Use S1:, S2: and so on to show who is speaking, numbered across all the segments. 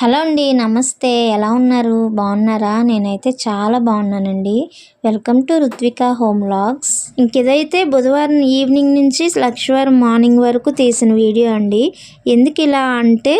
S1: Hello అండి నమస్తే. ఎలా ఉన్నారు? బాగున్నారా? నేనైతే చాలా బాగున్నానండి. Welcome to Ruthvika home vlogs ఇంక ఇదైతే బుధవారం ఈవినింగ్ నుంచి లక్ష్వారం మార్నింగ్ వరకు తీసిన వీడియో అండి. ఎందుకు ఇలా అంటే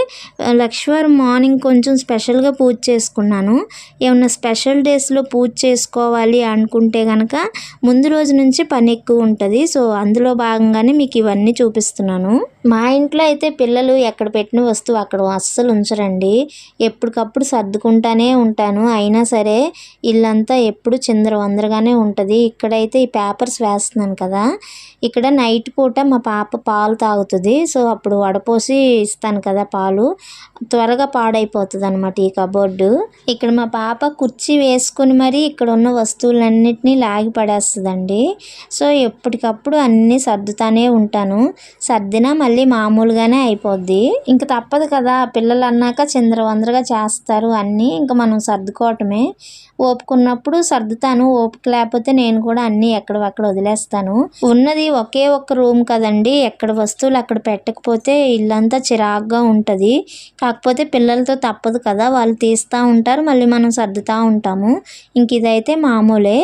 S1: లక్ష్వారం మార్నింగ్ కొంచెం స్పెషల్గా పూజ చేసుకున్నాను. ఏమన్నా స్పెషల్ డేస్లో పూజ చేసుకోవాలి అనుకుంటే కనుక ముందు రోజు నుంచి పని ఎక్కువ ఉంటుంది. సో అందులో భాగంగానే మీకు ఇవన్నీ చూపిస్తున్నాను. మా ఇంట్లో అయితే పిల్లలు ఎక్కడ పెట్టిన వస్తువు అక్కడ అస్సలు ఉంచరండి. ఎప్పటికప్పుడు సర్దుకుంటానే ఉంటాను. అయినా సరే ఇల్లంతా ఎప్పుడు చిందరవందరగానే ఉంటుంది. ఇక్కడైతే ఈ పేపర్స్ వేస్తున్నాను కదా. ఇక్కడ నైట్ పూట మా పాప పాలు తాగుతుంది. సో అప్పుడు వడపోసి ఇస్తాను కదా పాలు. త్వరగా పాడైపోతుంది అనమాట ఈ కబోర్డు. ఇక్కడ మా పాప కుర్చీ వేసుకుని మరి ఇక్కడ ఉన్న వస్తువులన్నిటినీ లాగి పడేస్తుందండి. సో ఎప్పటికప్పుడు అన్నీ సర్దుతానే ఉంటాను. సర్దినా మళ్ళీ మామూలుగానే అయిపోద్ది. ఇంక తప్పదు కదా పిల్లలు అన్నాక చిందరవందరగా చేస్తారు అన్నీ. ఇంకా మనం సర్దుకోవటమే. ఓపుకున్నప్పుడు సర్దుతాను. ఓపిక లేకపోతే నేను కూడా అన్నీ ఎక్కడవక్కడ వదిలేస్తాను. ఉన్నది ఒకే ఒక్క రూమ్ కదండి. ఎక్కడ వస్తువులు అక్కడ పెట్టకపోతే ఇల్లంతా చిరాగ్గా ఉంటుంది. కాకపోతే పిల్లలతో తప్పదు కదా. వాళ్ళు తీస్తూ ఉంటారు. మళ్ళీ మనం సర్దుతూ ఉంటాము. ఇంక ఇదైతే మామూలే.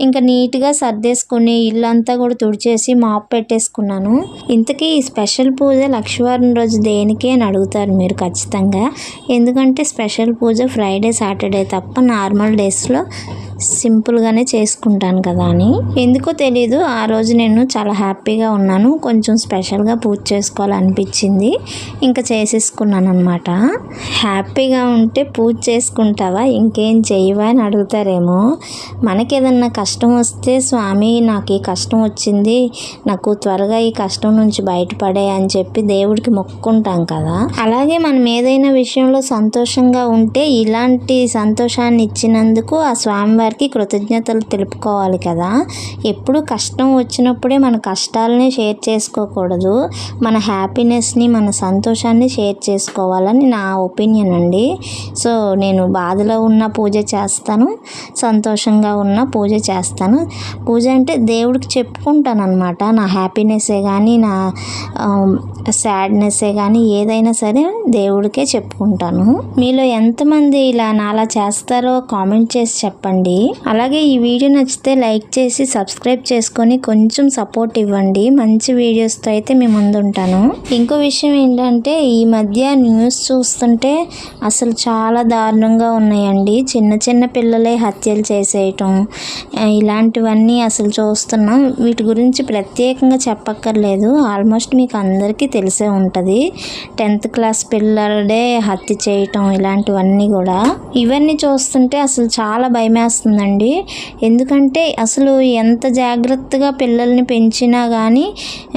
S1: ఇంకా నీట్గా సర్దేసుకుని ఇల్లంతా కూడా తుడిచేసి మాప్ పెట్టేసుకున్నాను. ఇంతకీ ఈ స్పెషల్ పూజ లక్షవారం రోజు దేనికి అని అడుగుతారు మీరు ఖచ్చితంగా. ఎందుకంటే స్పెషల్ పూజ ఫ్రైడే సాటర్డే తప్ప నార్మల్ డేస్ డేస్లో సింపుల్గానే చేసుకుంటాను కదా అని. ఎందుకో తెలీదు ఆ రోజు నేను చాలా హ్యాపీగా ఉన్నాను. కొంచెం స్పెషల్గా పూజ చేసుకోవాలనిపించింది. ఇంకా చేసేసుకున్నాను అనమాట హ్యాపీగా ఉంటే పూజ చేసుకుంటావా? ఇంకేం చేయవా అని అడుగుతారేమో. మనకి ఏదన్నా కష్టం వస్తే స్వామి నాకు ఈ కష్టం వచ్చింది. నాకు త్వరగా ఈ కష్టం నుంచి బయటపడే అని చెప్పి దేవుడికి మొక్కుకుంటాం కదా. అలాగే మనం ఏదైనా విషయంలో సంతోషంగా ఉంటే ఇలాంటి సంతోషాన్ని ఇచ్చినందుకు ఆ స్వామివారికి కృతజ్ఞతలు తెలుపుకోవాలి కదా. ఎప్పుడు కష్టం వచ్చినప్పుడే మన కష్టాలని షేర్ చేసుకోకూడదు. మన హ్యాపీనెస్ని మన సంతోషాన్ని షేర్ చేసుకోవాలని నా ఒపీనియన్ అండి. సో నేను బాధలో ఉన్న పూజ చేస్తాను సంతోషంగా ఉన్న పూజ చేస్తాను. పూజ అంటే దేవుడికి చెప్పుకుంటాను అనమాట నా హ్యాపీనెస్సే కానీ నా సాడ్నెస్సే కానీ ఏదైనా సరే దేవుడికే చెప్పుకుంటాను. మీలో ఎంతమంది ఇలా నాలా చేస్తారో కామెంట్ చేసి చెప్పండి. అలాగే ఈ వీడియో నచ్చితే లైక్ చేసి సబ్స్క్రైబ్ చేసుకొని కొంచెం సపోర్ట్ ఇవ్వండి. మంచి వీడియోస్తో అయితే మీ ముందుంటాను. ఇంకో విషయం ఏంటంటే ఈ మధ్య న్యూస్ చూస్తుంటే అసలు చాలా దారుణంగా ఉన్నాయండి. చిన్న చిన్న పిల్లలే హత్యలు చేసేయటం ఇలాంటివన్నీ అసలు చూస్తున్నాం. వీటి గురించి ప్రత్యేకంగా చెప్పక్కర్లేదు. ఆల్మోస్ట్ మీకు అందరికీ తెలిసే ఉంటుంది. టెన్త్ క్లాస్ పిల్లడే హత్య చేయటం ఇలాంటివన్నీ కూడా. ఇవన్నీ చూస్తుంటే అసలు చాలా భయమేస్తుందండి. ఎందుకంటే అసలు ఎంత జాగ్రత్తగా పిల్లల్ని పెంచినా కానీ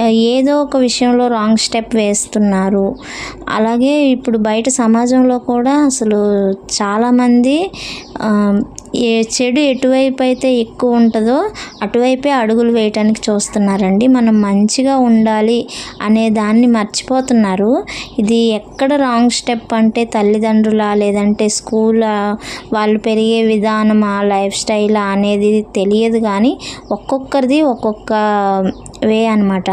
S1: ఏదో ఒక విషయంలో రాంగ్ స్టెప్ వేస్తున్నారు. అలాగే ఇప్పుడు బయట సమాజంలో కూడా అసలు చాలామంది ఏ చెడు ఎటువైపు అయితే ఎక్కువ ఉంటుందో అటువైపే అడుగులు వేయటానికి చూస్తున్నారండి. మనం మంచిగా ఉండాలి అనే దాన్ని మర్చిపోతున్నారు. ఇది ఎక్కడ రాంగ్ స్టెప్ అంటే తల్లిదండ్రుల లేదంటే స్కూల్ వాళ్ళు పెరిగే విధానం ఆ లైఫ్ స్టైల్ అనేది తెలియదు కానీ ఒక్కొక్కరిది ఒక్కొక్క వే అనమాట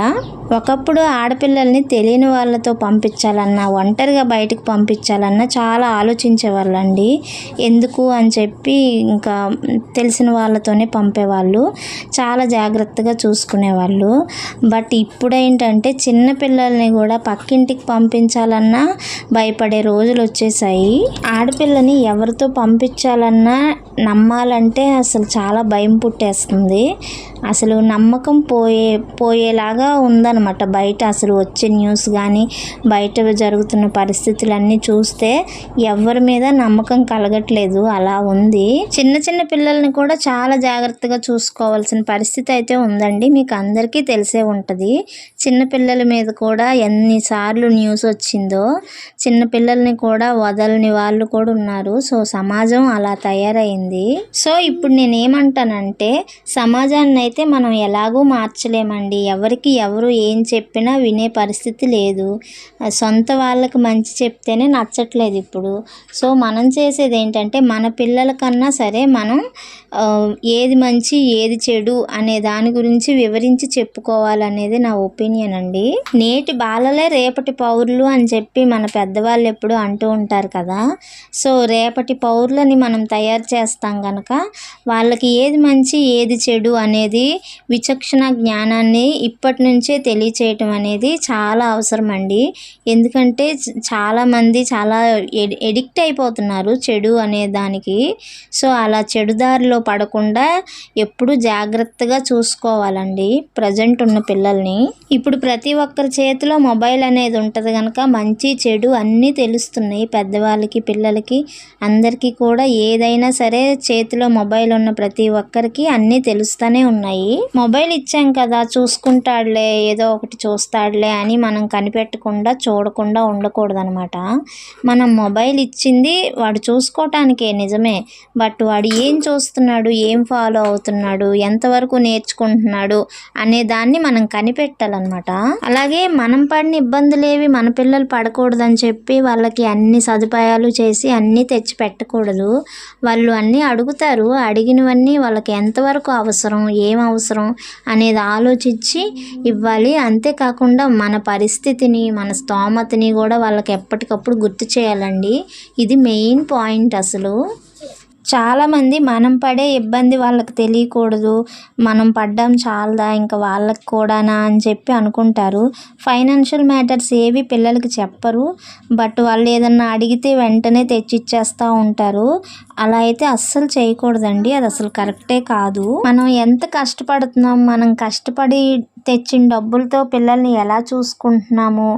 S1: ఒకప్పుడు ఆడపిల్లల్ని తెలియని వాళ్ళతో పంపించాలన్నా ఒంటరిగా బయటకు పంపించాలన్నా చాలా ఆలోచించేవాళ్ళండి. ఎందుకు అని చెప్పి ఇంకా తెలిసిన వాళ్ళతోనే పంపేవాళ్ళు. చాలా జాగ్రత్తగా చూసుకునేవాళ్ళు. బట్ ఇప్పుడు ఏంటంటే చిన్న పిల్లల్ని కూడా పక్కింటికి పంపించాలన్నా భయపడే రోజులు వచ్చేసాయి. ఆడపిల్లని ఎవరితో పంపించాలన్నా నమ్మాలంటే అసలు చాలా భయం పుట్టేస్తుంది. అసలు నమ్మకం పోయే పోయేలాగా ఉందన్నమాట. బయట అసలు వచ్చే న్యూస్ కానీ బయట జరుగుతున్న పరిస్థితులన్నీ చూస్తే ఎవరి మీద నమ్మకం కలగట్లేదు. అలా ఉంది. చిన్న చిన్న పిల్లల్ని కూడా చాలా జాగ్రత్తగా చూసుకోవాల్సిన పరిస్థితి అయితే ఉందండి. మీకు అందరికీ తెలిసే ఉంటుంది. చిన్నపిల్లల మీద కూడా ఎన్నిసార్లు న్యూస్ వచ్చిందో చిన్న పిల్లల్ని కూడా వదలని వాళ్ళు కూడా ఉన్నారు. సో సమాజం అలా తయారైంది. సో ఇప్పుడు నేను ఏమంటానంటే సమాజాన్ని అయితే మనం ఎలాగూ మార్చలేమండి. ఎవరికి ఎవరు ఏం చెప్పినా వినే పరిస్థితి లేదు. సొంత వాళ్ళకి మంచి చెప్తేనే నచ్చట్లేదు ఇప్పుడు. సో మనం చేసేది ఏంటంటే మన పిల్లల కన్నా సరే మనం ఏది మంచి ఏది చెడు అనే దాని గురించి వివరించి చెప్పుకోవాలనేది నా ఒపీనియన్ అండి. నేటి బాలలే రేపటి పౌరులు అని చెప్పి మన పెద్దవాళ్ళు ఎప్పుడు అంటూ ఉంటారు కదా. సో రేపటి పౌరులని మనం తయారు చేస్తాం కనుక వాళ్ళకి ఏది మంచి ఏది చెడు అనేది విచక్షణ జ్ఞానాన్ని ఇప్పటి నుంచే తెలియచేయటం అనేది చాలా అవసరం అండి. ఎందుకంటే చాలామంది చాలా ఎడి ఎడిక్ట్ అయిపోతున్నారు చెడు అనే దానికి. సో అలా చెడు దారిలో పడకుండా ఎప్పుడు జాగ్రత్తగా చూసుకోవాలండి. ప్రజెంట్ ఉన్న పిల్లల్ని. ఇప్పుడు ప్రతి ఒక్కరి చేతిలో మొబైల్ అనేది ఉంటుంది కనుక మంచి చెడు అన్నీ తెలుస్తున్నాయి. పెద్దవాళ్ళకి పిల్లలకి అందరికీ కూడా ఏదైనా సరే చేతిలో మొబైల్ ఉన్న ప్రతి ఒక్కరికి అన్నీ తెలుస్తూనే ఉన్నాయి. మొబైల్ ఇచ్చాం కదా చూసుకుంటాడులే ఏదో ఒకటి చూస్తాడులే అని మనం కనిపెట్టకుండా చూడకుండా ఉండకూడదు అనమాట మనం మొబైల్ ఇచ్చింది వాడు చూసుకోవటానికే నిజమే. బట్ వాడు ఏం చూస్తున్నాడు ఏం ఫాలో అవుతున్నాడు ఎంతవరకు నేర్చుకుంటున్నాడు అనే దాన్ని మనం కనిపెట్టాలన్నమాట. అలాగే మనం పడిన ఇబ్బందులేవి మన పిల్లలు పడకూడదని చెప్పి వాళ్ళకి అన్ని సదుపాయాలు చేసి అన్నీ తెచ్చి పెట్టకూడదు. వాళ్ళు అన్నీ అడుగుతారు అడిగినవన్నీ వాళ్ళకి ఎంతవరకు అవసరం ఏం అవసరం అనేది ఆలోచించి ఇవ్వాలి. అంతేకాకుండా మన పరిస్థితిని మన స్తోమతని కూడా వాళ్ళకి ఎప్పటికప్పుడు గుర్తు చేయాలండి. ఇది మెయిన్ పాయింట్ అసలు. చాలామంది మనం పడే ఇబ్బంది వాళ్ళకి తెలియకూడదు. మనం పడ్డాం చాలదా ఇంకా వాళ్ళకి కూడానా అని చెప్పి అనుకుంటారు. ఫైనాన్షియల్ మ్యాటర్స్ ఏవి పిల్లలకి చెప్పరు. బట్ వాళ్ళు ఏదన్నా అడిగితే వెంటనే తెచ్చిచ్చేస్తూ ఉంటారు. అలా అయితే అస్సలు చేయకూడదండి. అది అసలు కరెక్టే కాదు. మనం ఎంత కష్టపడుతున్నాం మనం కష్టపడి తెచ్చిన డబ్బులతో పిల్లల్ని ఎలా చూసుకుంటున్నాము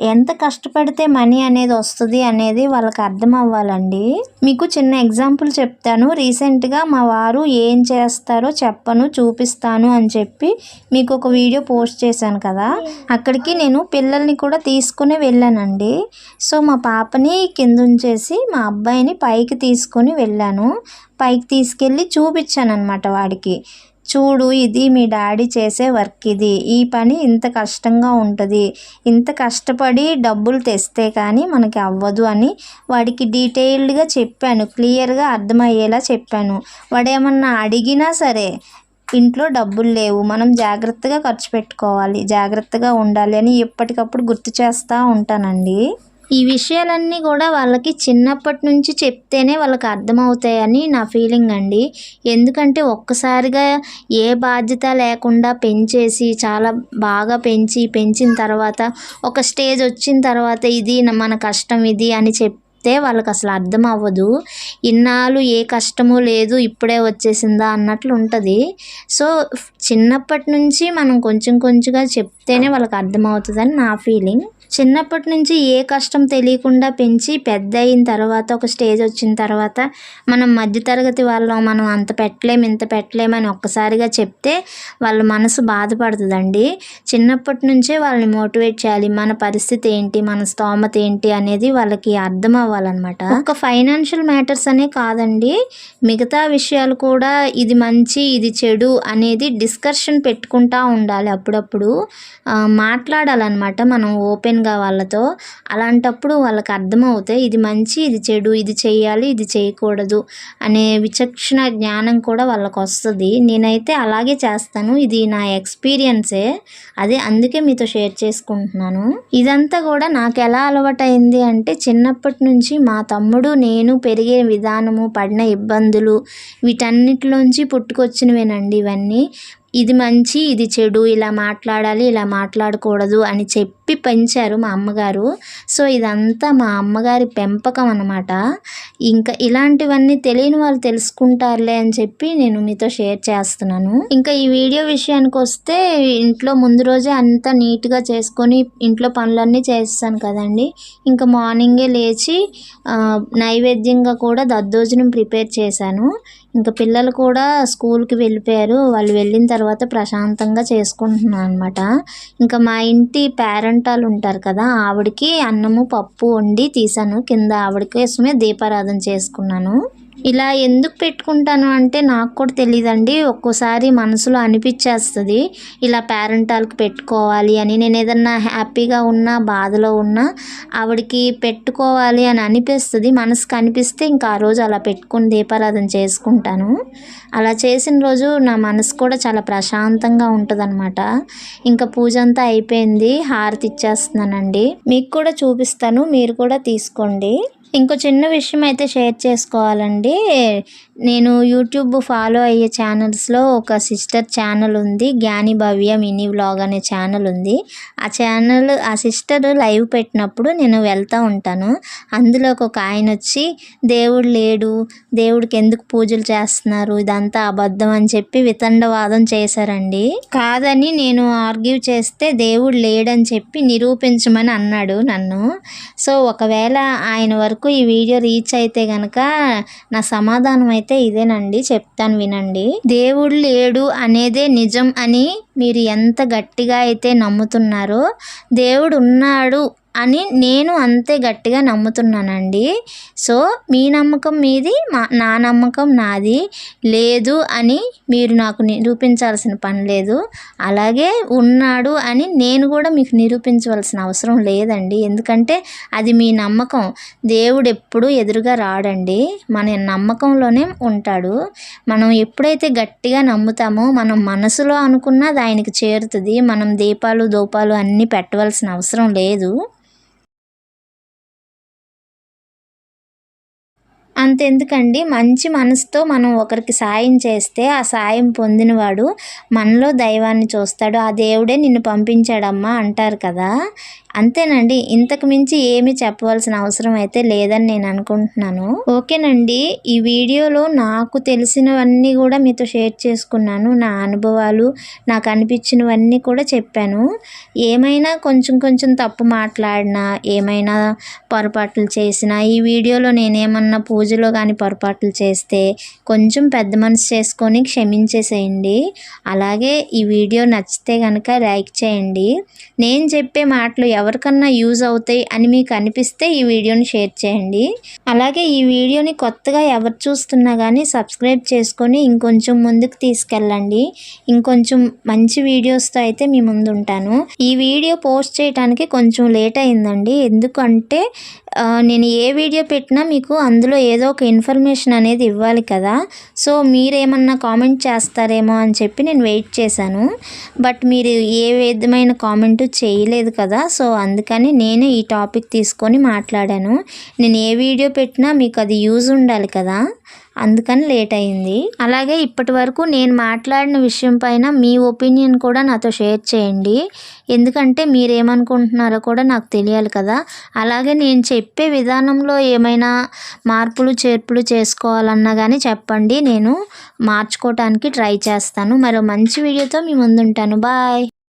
S1: ఎంత కష్టపడితే మనీ అనేది వస్తుంది అనేది వాళ్ళకి అర్థం అవ్వాలండి. మీకు చిన్న ఎగ్జాంపుల్ చెప్తాను. రీసెంట్గా మా వారు ఏం చేస్తారో చెప్పను చూపిస్తాను అని చెప్పి మీకు ఒక వీడియో పోస్ట్ చేశాను కదా. అక్కడికి నేను పిల్లల్ని కూడా తీసుకుని వెళ్ళానండి. సో మా పాపని కింద ఉంచేసి మా అబ్బాయిని పైకి తీసుకొని వెళ్ళాను. పైకి తీసుకెళ్ళి చూపించాను అనమాట వాడికి. చూడు ఇది మీ డాడీ చేసే వర్క్ ఇది. ఈ పని ఇంత కష్టంగా ఉంటుంది. ఇంత కష్టపడి డబ్బులు తెస్తే కానీ మనకి అవ్వదు అని వాడికి డీటెయిల్డ్గా చెప్పాను. క్లియర్గా అర్థమయ్యేలా చెప్పాను. వాడు ఏమన్నా అడిగినా సరే ఇంట్లో డబ్బులు లేవు. మనం జాగ్రత్తగా ఖర్చు పెట్టుకోవాలి. జాగ్రత్తగా ఉండాలి అని ఎప్పటికప్పుడు గుర్తు చేస్తూ ఉంటానండి. ఈ విషయాలన్నీ కూడా వాళ్ళకి చిన్నప్పటి నుంచి చెప్తేనే వాళ్ళకి అర్థమవుతాయని నా ఫీలింగ్ అండి. ఎందుకంటే ఒక్కసారిగా ఏ బాధ్యత లేకుండా పెంచేసి చాలా బాగా పెంచి పెంచిన తర్వాత ఒక స్టేజ్ వచ్చిన తర్వాత ఇది మన కష్టం ఇది అని చెప్తే వాళ్ళకి అసలు అర్థం అవ్వదు ఇన్నాళ్ళు ఏ కష్టము లేదు ఇప్పుడే వచ్చేసిందా అన్నట్లు ఉంటుంది. సో చిన్నప్పటి నుంచి మనం కొంచెం కొంచెంగా చెప్తేనే వాళ్ళకి అర్థమవుతుందని నా ఫీలింగ్. చిన్నప్పటి నుంచి ఏ కష్టం తెలియకుండా పెంచి పెద్ద అయిన తర్వాత ఒక స్టేజ్ వచ్చిన తర్వాత మనం మధ్యతరగతి వాళ్ళం మనం అంత పెట్టలేం ఇంత పెట్టలేమని ఒక్కసారిగా చెప్తే వాళ్ళ మనసు బాధపడుతుందండి. చిన్నప్పటి నుంచే వాళ్ళని మోటివేట్ చేయాలి. మన పరిస్థితి ఏంటి మన స్తోమత ఏంటి అనేది వాళ్ళకి అర్థం అవ్వాలన్నమాట. ఒక ఫైనాన్షియల్ మ్యాటర్స్ అనే కాదండి. మిగతా విషయాలు కూడా ఇది మంచి ఇది చెడు అనేది డిస్కషన్ పెట్టుకుంటా ఉండాలి అప్పుడప్పుడు. మాట్లాడాలన్నమాట. మనం ఓపెన్ ఓపెన్గా వాళ్ళతో. అలాంటప్పుడు వాళ్ళకి అర్థమవుతాయి ఇది మంచి ఇది చెడు ఇది చేయాలి ఇది చేయకూడదు అనే విచక్షణ జ్ఞానం కూడా వాళ్ళకు వస్తుంది నేనైతే అలాగే చేస్తాను. ఇది నా ఎక్స్పీరియన్సే. అదే అందుకే మీతో షేర్ చేసుకుంటున్నాను. ఇదంతా కూడా నాకు ఎలా అలవాటైంది అంటే చిన్నప్పటి నుంచి మా తమ్ముడు నేను పెరిగే విధానము పడిన ఇబ్బందులు వీటన్నిటిలోంచి పుట్టుకొచ్చినవేనండి ఇవన్నీ. ఇది మంచి ఇది చెడు ఇలా మాట్లాడాలి ఇలా మాట్లాడకూడదు అని చెప్పి పెంచారు మా అమ్మగారు. సో ఇదంతా మా అమ్మగారి పెంపకం అన్నమాట. ఇంకా ఇలాంటివన్నీ తెలియని వాళ్ళు తెలుసుకుంటారులే అని చెప్పి నేను మీతో షేర్ చేస్తున్నాను. ఇంకా ఈ వీడియో విషయానికి వస్తే ఇంట్లో ముందు రోజే అంతా నీట్గా చేసుకొని ఇంట్లో పనులన్నీ చేస్తాను కదండి. ఇంకా మార్నింగే లేచి నైవేద్యంగా కూడా దద్దోజనం ప్రిపేర్ చేశాను. ఇంకా పిల్లలు కూడా స్కూల్కి వెళ్ళిపోయారు. వాళ్ళు వెళ్ళిన తర్వాత తర్వాత ప్రశాంతంగా చేసుకుంటున్నాను అనమాట ఇంకా మా ఇంటి పేరెంట్ వాళ్ళు ఉంటారు కదా ఆవిడకి అన్నము పప్పు వండి తీసాను. కింద ఆవిడ కోసమే దీపారాధన చేసుకున్నాను. ఇలా ఎందుకు పెట్టుకుంటాను అంటే నాకు కూడా తెలియదండి ఒక్కోసారి మనసులో అనిపించేస్తుంది. ఇలా పేరెంటాలకు పెట్టుకోవాలి అని. నేను ఏదన్నా హ్యాపీగా ఉన్నా బాధలో ఉన్నా ఆవిడకి పెట్టుకోవాలి అని అనిపిస్తుంది. మనసుకు అనిపిస్తే ఇంకా ఆ రోజు అలా పెట్టుకుని దీపారాధన చేసుకుంటాను. అలా చేసిన రోజు నా మనసు కూడా చాలా ప్రశాంతంగా ఉంటుందన్నమాట. ఇంకా పూజ అంతా అయిపోయింది. హారతి ఇచ్చేస్తున్నానండి. మీకు కూడా చూపిస్తాను. మీరు కూడా తీసుకోండి. ఇంకో చిన్న విషయం అయితే షేర్ చేసుకోవాలండి. నేను యూట్యూబ్ ఫాలో అయ్యే ఛానల్స్లో ఒక సిస్టర్ ఛానల్ ఉంది జ్ఞాని భవ్య మినీ వ్లాగ్ అనే ఛానల్ ఉంది. ఆ ఛానల్ ఆ సిస్టర్ లైవ్ పెట్టినప్పుడు నేను వెళ్తూ ఉంటాను. అందులో ఒక ఆయన వచ్చి దేవుడు లేడు దేవుడికి ఎందుకు పూజలు చేస్తున్నారు? ఇదంతా అబద్ధం అని చెప్పి వితండవాదం చేశారండి. కాదని నేను ఆర్గ్యూ చేస్తే దేవుడు లేడని చెప్పి నిరూపించమని అన్నాడు నన్ను. సో ఒకవేళ ఆయన వరకు ఈ వీడియో రీచ్ అయితే కనుక నా సమాధానం అయితే అయితే ఇదేనండి చెప్తాను వినండి. దేవుడు లేడు అనేదే నిజం అని మీరు ఎంత గట్టిగా అయితే నమ్ముతున్నారో దేవుడు ఉన్నాడు అని నేను అంతే గట్టిగా నమ్ముతున్నానండి. సో మీ నమ్మకం మీది మా నా నమ్మకం నాది లేదు అని మీరు నాకు నిరూపించాల్సిన పని లేదు. అలాగే ఉన్నాడు అని నేను కూడా మీకు నిరూపించవలసిన అవసరం లేదండి. ఎందుకంటే అది మీ నమ్మకం. దేవుడు ఎప్పుడూ ఎదురుగా రాడండి. మన నమ్మకంలోనే ఉంటాడు. మనం ఎప్పుడైతే గట్టిగా నమ్ముతామో మనం మనసులో అనుకున్నది ఆయనకి చేరుతుంది. మనం దీపాలు దూపాలు అన్నీ పెట్టవలసిన అవసరం లేదు. అంతెందుకండి. మంచి మనసుతో మనం ఒకరికి సాయం చేస్తే ఆ సాయం పొందినవాడు మనలో దైవాన్ని చూస్తాడు. ఆ దేవుడే నిన్ను పంపించాడమ్మా అంటారు కదా. అంతేనండి. ఇంతకు మించి ఏమి చెప్పవలసిన అవసరం అయితే లేదని నేను అనుకుంటున్నాను. ఓకేనండి. ఈ వీడియోలో నాకు తెలిసినవన్నీ కూడా మీతో షేర్ చేసుకున్నాను. నా అనుభవాలు నాకు అనిపించినవన్నీ కూడా చెప్పాను. ఏమైనా కొంచెం కొంచెం తప్పు మాట్లాడినా ఏమైనా పొరపాట్లు చేసినా ఈ వీడియోలో నేనేమన్నా పూజలో కానీ పొరపాట్లు చేస్తే కొంచెం పెద్ద మనసు చేసుకొని క్షమించేసేయండి. అలాగే ఈ వీడియో నచ్చితే కనుక లైక్ చేయండి. నేను చెప్పే మాటలు ఎవరికన్నా యూజ్ అవుతాయి అని మీకు అనిపిస్తే ఈ వీడియోని షేర్ చేయండి. అలాగే ఈ వీడియోని కొత్తగా ఎవరు చూస్తున్నా కానీ సబ్స్క్రైబ్ చేసుకొని ఇంకొంచెం ముందుకు తీసుకెళ్ళండి. ఇంకొంచెం మంచి వీడియోస్తో అయితే మీ ముందు ఉంటాను ఈ వీడియో పోస్ట్ చేయడానికి కొంచెం లేట్ అయిందండి. ఎందుకంటే నేను ఏ వీడియో పెట్టినా మీకు అందులో ఏదో ఒక ఇన్ఫర్మేషన్ అనేది ఇవ్వాలి కదా. సో మీరేమన్నా కామెంట్ చేస్తారేమో అని చెప్పి నేను వెయిట్ చేశాను. బట్ మీరు ఏ విధమైన కామెంట్ చేయలేదు కదా. సో అందుకని నేను ఈ టాపిక్ తీసుకొని మాట్లాడాను. నేను ఏ వీడియో పెట్టినా మీకు అది యూజ్ ఉండాలి కదా. అందుకని లేట్ అయింది. అలాగే ఇప్పటి వరకు నేను మాట్లాడిన విషయం పైన మీ ఒపీనియన్ కూడా నాతో షేర్ చేయండి. ఎందుకంటే మీరేమనుకుంటున్నారో కూడా నాకు తెలియాలి కదా. అలాగే నేను చెప్పే విధానంలో ఏమైనా మార్పులు చేర్పులు చేసుకోవాలన్నా కానీ చెప్పండి. నేను మార్చుకోవటానికి ట్రై చేస్తాను. మరో మంచి వీడియోతో మీ ముందుంటాను. బాయ్.